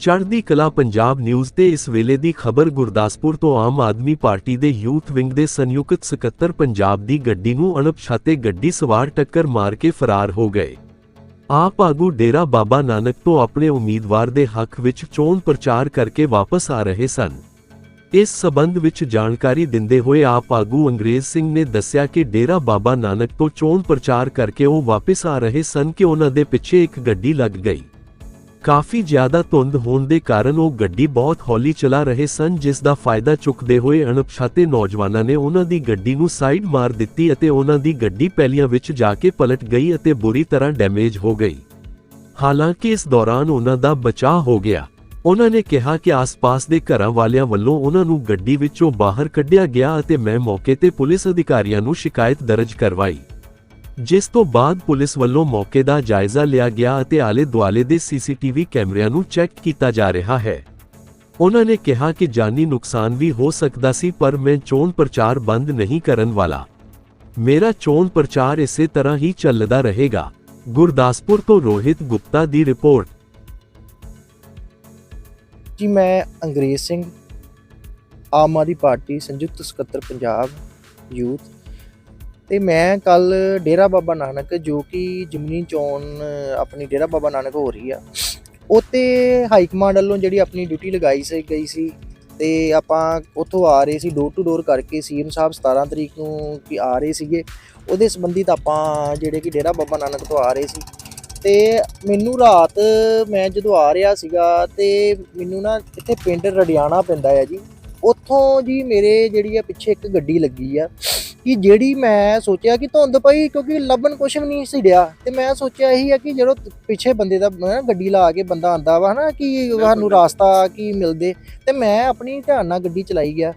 ਚੜ੍ਹਦੀ ਕਲਾ ਪੰਜਾਬ ਨਿਊਜ਼ ਤੇ ਇਸ ਵੇਲੇ ਦੀ ਖਬਰ ਗੁਰਦਾਸਪੁਰ ਤੋਂ ਆਮ ਆਦਮੀ ਪਾਰਟੀ ਦੇ ਯੂਥ ਵਿੰਗ ਦੇ ਸੰਯੁਕਤ ਸਕੱਤਰ ਪੰਜਾਬ ਦੀ ਗੱਡੀ ਨੂੰ ਅਣਪਛਾਤੇ ਗੱਡੀ ਸਵਾਰ ਟੱਕਰ ਮਾਰ ਕੇ ਫਰਾਰ ਹੋ ਗਏ। ਆਪ ਆਗੂ ਡੇਰਾ ਬਾਬਾ ਨਾਨਕ ਤੋਂ ਆਪਣੇ ਉਮੀਦਵਾਰ ਦੇ ਹੱਕ ਵਿੱਚ ਚੋਣ ਪ੍ਰਚਾਰ ਕਰਕੇ ਵਾਪਸ ਆ ਰਹੇ ਸਨ। ਇਸ ਸਬੰਧ ਵਿੱਚ ਜਾਣਕਾਰੀ ਦਿੰਦੇ ਹੋਏ ਆਪ ਆਗੂ ਅੰਗਰੇਜ਼ ਸਿੰਘ ਨੇ ਦੱਸਿਆ ਕਿ ਡੇਰਾ ਬਾਬਾ ਨਾਨਕ ਤੋਂ ਚੋਣ ਪ੍ਰਚਾਰ ਕਰਕੇ ਉਹ ਵਾਪਸ ਆ ਰਹੇ ਸਨ ਕਿ ਉਹਨਾਂ ਦੇ ਪਿੱਛੇ ਇੱਕ ਗੱਡੀ ਲੱਗ ਗਈ। ਕਾਫੀ ਜ਼ਿਆਦਾ ਧੁੰਦ ਹੋਣ ਦੇ ਕਾਰਨ ਉਹ ਗੱਡੀ ਬਹੁਤ ਹੌਲੀ ਚਲਾ ਰਹੇ ਸਨ, ਜਿਸ ਦਾ ਫਾਇਦਾ ਚੁੱਕਦੇ ਹੋਏ ਅਣਪਛਾਤੇ ਨੌਜਵਾਨਾਂ ਨੇ ਉਹਨਾਂ ਦੀ ਗੱਡੀ ਨੂੰ ਸਾਈਡ ਮਾਰ ਦਿੱਤੀ ਅਤੇ ਉਹਨਾਂ ਦੀ ਗੱਡੀ ਪੈਲੀਆਂ ਵਿੱਚ ਜਾ ਕੇ ਪਲਟ ਗਈ ਅਤੇ ਬੁਰੀ ਤਰ੍ਹਾਂ ਡੈਮੇਜ ਹੋ ਗਈ। ਹਾਲਾਂਕਿ ਇਸ ਦੌਰਾਨ ਉਹਨਾਂ ਦਾ ਬਚਾਅ ਹੋ ਗਿਆ। ਉਹਨਾਂ ਨੇ ਕਿਹਾ ਕਿ ਆਸ-ਪਾਸ ਦੇ ਘਰਾਂ ਵਾਲਿਆਂ ਵੱਲੋਂ ਉਹਨਾਂ ਨੂੰ ਗੱਡੀ ਵਿੱਚੋਂ ਬਾਹਰ ਕੱਢਿਆ ਗਿਆ ਅਤੇ ਮੈਂ ਮੌਕੇ ਤੇ ਪੁਲਿਸ ਅਧਿਕਾਰੀਆਂ ਨੂੰ ਸ਼ਿਕਾਇਤ ਦਰਜ ਕਰਵਾਈ। ਜਿਸ ਤੋਂ ਬਾਅਦ ਪੁਲਿਸ ਵੱਲੋਂ ਮੌਕੇ ਦਾ ਜਾਇਜ਼ਾ ਲਿਆ ਗਿਆ ਅਤੇ ਆਲੇ-ਦੁਆਲੇ ਦੇ ਸੀਸੀਟੀਵੀ ਕੈਮਰਿਆਂ ਨੂੰ ਚੈੱਕ ਕੀਤਾ ਜਾ ਰਿਹਾ ਹੈ। ਉਹਨਾਂ ਨੇ ਕਿਹਾ ਕਿ ਜਾਨੀ ਨੁਕਸਾਨ ਵੀ ਹੋ ਸਕਦਾ ਸੀ, ਪਰ ਮੈਂ ਚੋਣ ਪ੍ਰਚਾਰ ਬੰਦ ਨਹੀਂ ਕਰਨ ਵਾਲਾ। ਮੇਰਾ ਚੋਣ ਪ੍ਰਚਾਰ ਇਸੇ ਤਰ੍ਹਾਂ ਹੀ ਚੱਲਦਾ ਰਹੇਗਾ। ਗੁਰਦਾਸਪੁਰ ਤੋਂ ਰੋਹਿਤ ਗੁਪਤਾ ਦੀ ਰਿਪੋਰਟ। ਜੀ, ਮੈਂ ਅੰਗਰੇਜ਼ ਸਿੰਘ, ਆਮ ਆਦਮੀ ਪਾਰਟੀ, ਸੰਯੁਕਤ ਸਕੱਤਰ ਪੰਜਾਬ, ਯੂਥ ਤੇ ਮੈਂ ਕੱਲ ਡੇਰਾ ਬਾਬਾ ਨਾਨਕ, ਜੋ ਕਿ ਜਿਮਨੀ ਚੋਣ, ਆਪਣੀ ਡੇਰਾ ਬਾਬਾ ਨਾਨਕ ਹੋ ਰਹੀ ਆ ਉੱਤੇ ਹਾਈ ਕਮਾਂਡ ਵੱਲੋਂ ਜਿਹੜੀ ਆਪਣੀ ਡਿਊਟੀ ਲਗਾਈ ਸੀ, ਗਈ ਸੀ ਤੇ ਆਪਾਂ ਉੱਥੋਂ ਆ ਰਹੇ ਸੀ ਡੋਰ ਟੂ ਡੋਰ ਕਰਕੇ ਸੀਐਮ ਸਾਹਿਬ 17 ਤਰੀਕ ਨੂੰ ਕਿ ਆ ਰਹੇ ਸੀਗੇ, ਉਹਦੇ ਸੰਬੰਧਿਤ ਆਪਾਂ ਜਿਹੜੇ ਕਿ ਡੇਰਾ ਬਾਬਾ ਨਾਨਕ ਤੋਂ ਆ ਰਹੇ ਸੀ। ਤੇ ਮੈਨੂੰ ਰਾਤ ਮੈਂ ਜਦੋਂ ਆ ਰਿਹਾ ਸੀਗਾ ਤੇ ਮੈਨੂੰ ਨਾ ਇੱਥੇ ਪਿੰਡ ਰੜਿਆਣਾ ਪੈਂਦਾ ਹੈ ਜੀ, ਉੱਥੋਂ ਜੀ ਮੇਰੇ ਜਿਹੜੀ ਆ ਪਿੱਛੇ ਇੱਕ ਗੱਡੀ ਲੱਗੀ ਆ ਕਿ ਜਿਹੜੀ ਮੈਂ ਸੋਚਿਆ ਕਿ ਧੁੰਦ ਪਈ ਕਿਉਂਕਿ ਲੱਭਣ ਕੁਛ ਵੀ ਨਹੀਂ ਸੀ ਡਿਆ ਤੇ ਮੈਂ ਸੋਚਿਆ ਇਹੀ ਆ ਕਿ ਜਦੋਂ ਪਿੱਛੇ ਬੰਦੇ ਦਾ ਨਾ ਗੱਡੀ ਲਾ ਕੇ ਬੰਦਾ ਆਂਦਾ ਵਾ ਹਨਾ ਕਿ ਸਾਨੂੰ ਰਾਸਤਾ ਕੀ ਮਿਲਦੇ ਤੇ ਮੈਂ ਆਪਣੀ ਧਿਆਨ ਨਾਲ ਗੱਡੀ ਚਲਾਈ ਗਿਆ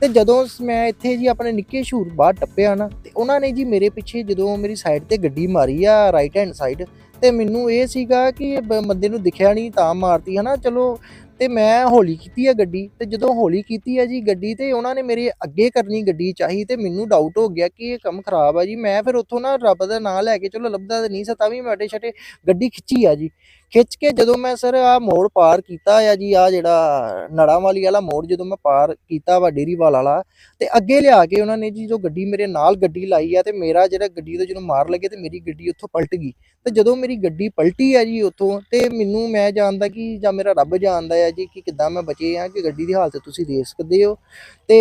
ਤੇ ਜਦੋਂ ਮੈਂ ਇੱਥੇ ਜੀ ਆਪਣੇ ਨਿੱਕੇ ਸ਼ੂਰ ਬਾਹਰ ਟੱਪਿਆ ਨਾ ਤੇ ਉਹਨਾਂ ਨੇ ਜੀ ਮੇਰੇ ਪਿੱਛੇ ਜਦੋਂ ਮੇਰੀ ਸਾਈਡ ਤੇ ਗੱਡੀ ਮਾਰੀ ਆ ਰਾਈਟ ਹੈਂਡ ਸਾਈਡ ਤੇ ਮੈਨੂੰ ਇਹ ਸੀਗਾ ਕਿ ਬੰਦੇ ਨੂੰ ਦਿਖਿਆ ਨਹੀਂ ਤਾਂ ਮਾਰਤੀ ਹਨਾ ਚਲੋ ਤੇ ਮੈਂ ਹੌਲੀ ਕੀਤੀ ਆ ਗੱਡੀ ਤੇ ਜਦੋਂ ਹੌਲੀ ਕੀਤੀ ਹੈ ਜੀ ਗੱਡੀ ਤੇ ਉਹਨਾਂ ਨੇ ਮੇਰੇ ਅੱਗੇ ਕਰਨੀ ਗੱਡੀ ਚਾਹੀ ਤੇ ਮੈਨੂੰ ਡਾਊਟ ਹੋ ਗਿਆ ਕਿ ਇਹ ਕੰਮ ਖਰਾਬ ਆ ਜੀ। ਮੈਂ ਫਿਰ ਉੱਥੋਂ ਨਾ ਰੱਬ ਦਾ ਨਾਂ ਲੈ ਕੇ ਚਲੋ ਲੱਭਦਾ ਤਾਂ ਨਹੀਂ ਸੀ, ਤਾਂ ਵੀ ਮੈਂ ਅਡੇ ਛਟੇ ਗੱਡੀ ਖਿੱਚੀ ਆ ਜੀ। ਖਿੱਚ ਕੇ ਜਦੋਂ ਮੈਂ ਸਰ ਆ ਮੋੜ ਪਾਰ ਕੀਤਾ ਆ ਜੀ ਆ ਜਿਹੜਾ ਨੜਾਂ ਵਾਲੀ ਵਾਲਾ ਮੋੜ ਜਦੋਂ ਮੈਂ ਪਾਰ ਕੀਤਾ ਵਾ ਡੇਰੀਵਾਲ ਵਾਲਾ ਤੇ ਅੱਗੇ ਲਿਆ ਕੇ ਉਹਨਾਂ ਨੇ ਜੀ ਜੋ ਗੱਡੀ ਮੇਰੇ ਨਾਲ ਗੱਡੀ ਲਾਈ ਆ ਤੇ ਮੇਰਾ ਜਿਹੜਾ ਗੱਡੀ ਤੋਂ ਜਦੋਂ ਮਾਰ ਲੱਗੇ ਤੇ ਮੇਰੀ ਗੱਡੀ ਉੱਥੋਂ ਪਲਟ ਗਈ। ਤੇ ਜਦੋਂ ਮੇਰੀ ਗੱਡੀ ਪਲਟੀ ਆ ਜੀ ਉੱਥੋਂ ਤੇ ਮੈਨੂੰ ਮੈਂ ਜਾਣਦਾ ਕਿ ਜਾਂ ਮੇਰਾ ਰੱਬ ਜਾਣਦਾ ਆ ਜੀ ਕਿ ਕਿੱਦਾਂ ਮੈਂ ਬਚੇ ਆ ਕਿ ਗੱਡੀ ਦੀ ਹਾਲਤ ਤੁਸੀਂ ਦੇਖ ਸਕਦੇ ਹੋ। ਤੇ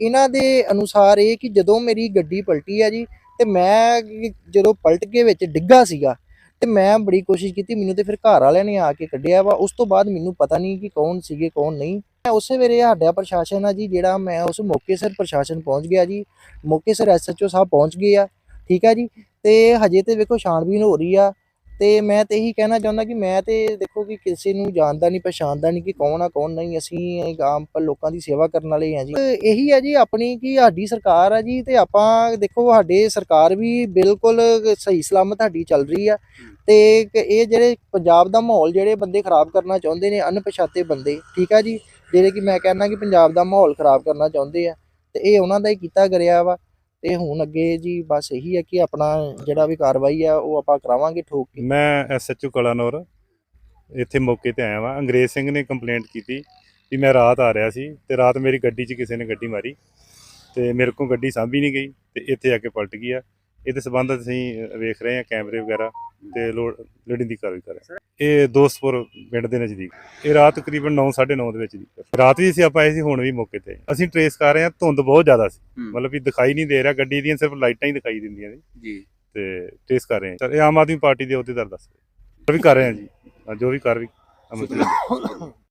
ਇਹਨਾਂ ਦੇ ਅਨੁਸਾਰ ਇਹ ਕਿ ਜਦੋਂ ਮੇਰੀ ਗੱਡੀ ਪਲਟੀ ਆ ਜੀ ਤੇ ਮੈਂ ਜਦੋਂ ਪਲਟ ਕੇ ਵਿੱਚ ਡਿੱਗਾ ਸੀਗਾ ਤੇ ਮੈਂ ਬੜੀ ਕੋਸ਼ਿਸ਼ ਕੀਤੀ, ਮੈਨੂੰ ਤੇ ਫਿਰ ਘਰ ਵਾਲਿਆਂ ਨੇ ਆ ਕੇ ਕੱਢਿਆ ਵਾ। ਉਸ ਤੋਂ ਬਾਅਦ ਮੈਨੂੰ ਪਤਾ ਨਹੀਂ ਕਿ ਕੌਣ ਸੀਗੇ, ਕੌਣ ਨਹੀਂ। ਮੈਂ ਉਸੇ ਵੇਲੇ ਸਾਡਾ ਪ੍ਰਸ਼ਾਸਨ ਆ ਜੀ, ਜਿਹੜਾ ਮੈਂ ਉਸ ਮੌਕੇ ਸਿਰ ਪ੍ਰਸ਼ਾਸਨ ਪਹੁੰਚ ਗਿਆ ਜੀ। ਮੌਕੇ ਸਿਰ ਐਸਐਚਓ ਸਾਹਿਬ ਪਹੁੰਚ ਗਏ ਆ, ਠੀਕ ਆ ਜੀ। ਤੇ ਹਜੇ ਤੇ ਵੇਖੋ ਛਾਣਬੀਨ ਹੋ ਰਹੀ ਆ। ਤੇ ਮੈਂ ਤੇ ਇਹੀ ਕਹਿਣਾ ਚਾਹੁੰਦਾ ਕਿ ਮੈਂ ਤੇ ਦੇਖੋ ਕਿ ਕਿਸੇ ਨੂੰ ਜਾਣਦਾ ਨਹੀਂ, ਪਛਾਣਦਾ ਨਹੀਂ ਕਿ ਕੌਣ ਆ, ਕੌਣ ਨਹੀਂ। ਅਸੀਂ ਇੱਕ ਆਮ ਲੋਕਾਂ ਦੀ ਸੇਵਾ ਕਰਨ ਵਾਲੇ ਆ ਜੀ। ਇਹੀ ਆ ਜੀ ਆਪਣੀ ਕਿ ਸਾਡੀ ਸਰਕਾਰ ਆ ਜੀ ਤੇ ਆਪਾਂ ਦੇਖੋ ਸਾਡੇ ਸਰਕਾਰ ਵੀ ਬਿਲਕੁਲ ਸਹੀ ਸਲਾਮਤ ਸਾਡੀ ਚੱਲ ਰਹੀ ਆ। ਤੇ ਇਹ ਜਿਹੜੇ ਪੰਜਾਬ ਦਾ ਮਾਹੌਲ ਜਿਹੜੇ ਬੰਦੇ ਖਰਾਬ ਕਰਨਾ ਚਾਹੁੰਦੇ ਨੇ, ਅਣਪਛਾਤੇ ਬੰਦੇ, ਠੀਕ ਆ ਜੀ? ਜਿਹੜੇ ਕਿ ਮੈਂ ਕਹਿੰਦਾ ਕਿ ਪੰਜਾਬ ਦਾ ਮਾਹੌਲ ਖਰਾਬ ਕਰਨਾ ਚਾਹੁੰਦੇ ਆ। ਤੇ ਇਹ ਉਹਨਾਂ ਦਾ ਹੀ ਕੀਤਾ ਕਰਿਆ ਵਾ। ਤੇ ਹੁਣ ਅੱਗੇ ਜੀ ਬਸ ਇਹੀ ਹੈ ਕਿ ਆਪਣਾ ਜਿਹੜਾ ਵੀ ਕਾਰਵਾਈ ਆ, ਉਹ ਆਪਾਂ ਕਰਾਵਾਂਗੇ ਠੋਕ ਕੇ। ਮੈਂ ਐਸਐਚਓ ਕਲਾਨੌਰ ਇੱਥੇ ਮੌਕੇ ਤੇ ਆਇਆ ਵਾਂ। ਅੰਗਰੇਜ਼ ਸਿੰਘ ਨੇ ਕੰਪਲੇਂਟ ਕੀਤੀ ਵੀ ਮੈਂ ਰਾਤ ਆ ਰਿਹਾ ਸੀ ਤੇ ਰਾਤ ਮੇਰੀ ਗੱਡੀ 'ਚ ਕਿਸੇ ਨੇ ਗੱਡੀ ਮਾਰੀ ਤੇ ਮੇਰੇ ਕੋਲ ਗੱਡੀ ਸਾਂਭੀ ਨਹੀਂ ਗਈ ਤੇ ਇੱਥੇ ਆ ਕੇ ਪਲਟ ਗਈ ਆ ਇਹਦੇ ਸੰਬੰਧ ਅਸੀਂ ਵੇਖ ਰਹੇ ਹਾਂ ਕੈਮਰੇ ਵਗੈਰਾ ਤੇ ਲੋੜ ਲੋੜੀਂਦੀ ਕਾਰਵਾਈ ਕਰ ਰਹੇ ਹਾਂ। ਇਹ ਦੋਸਤਪੁਰ ਪਿੰਡ ਦੇ ਨਜ਼ਦੀਕ। ਇਹ ਰਾਤ ਤਕਰੀਬਨ 9:30 ਦੇ ਵਿੱਚ ਦੀ ਰਾਤ ਵੀ ਅਸੀਂ ਆਪਾਂ ਆਏ ਸੀ ਹੁਣ ਵੀ ਮੌਕੇ ਤੇ। ਅਸੀਂ ਟਰੇਸ ਕਰ ਰਹੇ ਹਾਂ ਧੁੰਦ ਬਹੁਤ ਜ਼ਿਆਦਾ ਸੀ। ਮਤਲਬ ਵੀ ਦਿਖਾਈ ਨਹੀਂ ਦੇ ਰਿਹਾ ਗੱਡੀ ਦੀਆਂ ਸਿਰਫ ਲਾਈਟਾਂ ਹੀ ਦਿਖਾਈ ਦਿੰਦੀਆਂ ਨੇ। ਜੀ। ਤੇ ਟ੍ਰੇਸ ਕਰ ਰਹੇ ਹਾਂ। ਸਰ ਇਹ ਆਮ ਆਦਮੀ ਪਾਰਟੀ ਦੇ ਅਹੁਦੇਦਾਰ ਦੱਸ ਰਹੇ ਵੀ ਕਰ ਰਹੇ ਹਾਂ ਜੀ। ਜੋ ਵੀ ਅਮਲ ਚ